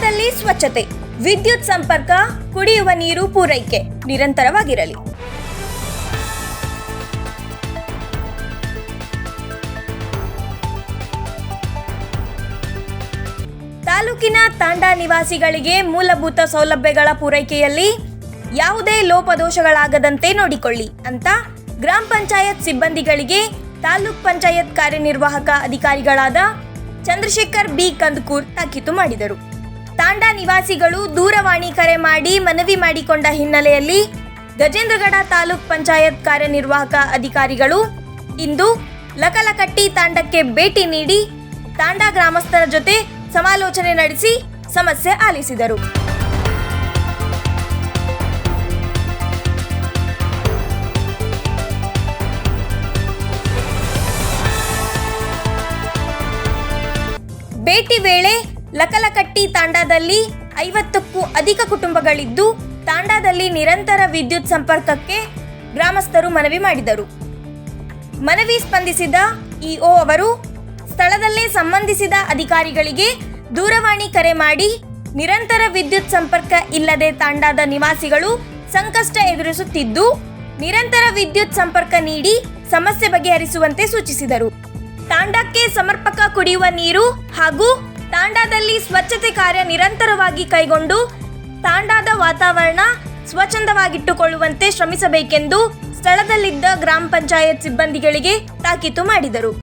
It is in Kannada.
ತಾಂಡಾದಲ್ಲಿ ಸ್ವಚ್ಛತೆ, ವಿದ್ಯುತ್ ಸಂಪರ್ಕ, ಕುಡಿಯುವ ನೀರು ಪೂರೈಕೆ ನಿರಂತರವಾಗಿರಲಿ. ತಾಲೂಕಿನ ತಾಂಡಾ ನಿವಾಸಿಗಳಿಗೆ ಮೂಲಭೂತ ಸೌಲಭ್ಯಗಳ ಪೂರೈಕೆಯಲ್ಲಿ ಯಾವುದೇ ಲೋಪದೋಷಗಳಾಗದಂತೆ ನೋಡಿಕೊಳ್ಳಿ ಅಂತ ಗ್ರಾಮ ಪಂಚಾಯತ್ ಸಿಬ್ಬಂದಿಗಳಿಗೆ ತಾಲೂಕ್ ಪಂಚಾಯತ್ ಕಾರ್ಯನಿರ್ವಾಹಕ ಅಧಿಕಾರಿಗಳಾದ ಚಂದ್ರಶೇಖರ್ ಬಿ ಕಂದಕೂರ್ ತಾಕೀತು ಮಾಡಿದರು. ತಾಂಡಾ ನಿವಾಸಿಗಳು ದೂರವಾಣಿ ಕರೆ ಮಾಡಿ ಮನವಿ ಮಾಡಿಕೊಂಡ ಹಿನ್ನೆಲೆಯಲ್ಲಿ ಗಜೇಂದ್ರಗಡ ತಾಲೂಕ್ ಪಂಚಾಯತ್ ಕಾರ್ಯನಿರ್ವಾಹಕ ಅಧಿಕಾರಿಗಳು ಇಂದು ಲಕಲಕಟ್ಟಿ ತಾಂಡಕ್ಕೆ ಭೇಟಿ ನೀಡಿ ತಾಂಡಾ ಗ್ರಾಮಸ್ಥರ ಜೊತೆ ಸಮಾಲೋಚನೆ ನಡೆಸಿ ಸಮಸ್ಯೆ ಆಲಿಸಿದರು. ಭೇಟಿ ವೇಳೆ ಲಕಲಕಟ್ಟಿ ತಾಂಡಾದಲ್ಲಿ ಐವತ್ತಕ್ಕೂ ಅಧಿಕ ಕುಟುಂಬಗಳಿದ್ದು, ತಾಂಡಾದಲ್ಲಿ ನಿರಂತರ ವಿದ್ಯುತ್ ಸಂಪರ್ಕಕ್ಕೆ ಗ್ರಾಮಸ್ಥರು ಮನವಿ ಮಾಡಿದರು. ಮನವಿ ಸ್ಪಂದಿಸಿದ ಇಒ ಅವರು, ಸ್ಥಳದಲ್ಲೇ ಸಂಬಂಧಿಸಿದ ಅಧಿಕಾರಿಗಳಿಗೆ ದೂರವಾಣಿ ಕರೆ ಮಾಡಿ, ನಿರಂತರ ವಿದ್ಯುತ್ ಸಂಪರ್ಕ ಇಲ್ಲದೆ ತಾಂಡಾದ ನಿವಾಸಿಗಳು ಸಂಕಷ್ಟ ಎದುರಿಸುತ್ತಿದ್ದು, ನಿರಂತರ ವಿದ್ಯುತ್ ಸಂಪರ್ಕ ನೀಡಿ ಸಮಸ್ಯೆ ಬಗೆಹರಿಸುವಂತೆ ಸೂಚಿಸಿದರು. ತಾಂಡಕ್ಕೆ ಸಮರ್ಪಕ ಕುಡಿಯುವ ನೀರು ಹಾಗೂ ತಾಂಡಾದಲ್ಲಿ ಸ್ವಚ್ಛತೆ ಕಾರ್ಯ ನಿರಂತರವಾಗಿ ಕೈಗೊಂಡು ತಾಂಡಾದ ವಾತಾವರಣ ಸ್ವಚ್ಛಂದವಾಗಿಟ್ಟುಕೊಳ್ಳುವಂತೆ ಶ್ರಮಿಸಬೇಕೆಂದು ಸ್ಥಳದಲ್ಲಿದ್ದ ಗ್ರಾಮ ಪಂಚಾಯತ್ ಸಿಬ್ಬಂದಿಗಳಿಗೆ ತಾಕೀತು ಮಾಡಿದರು.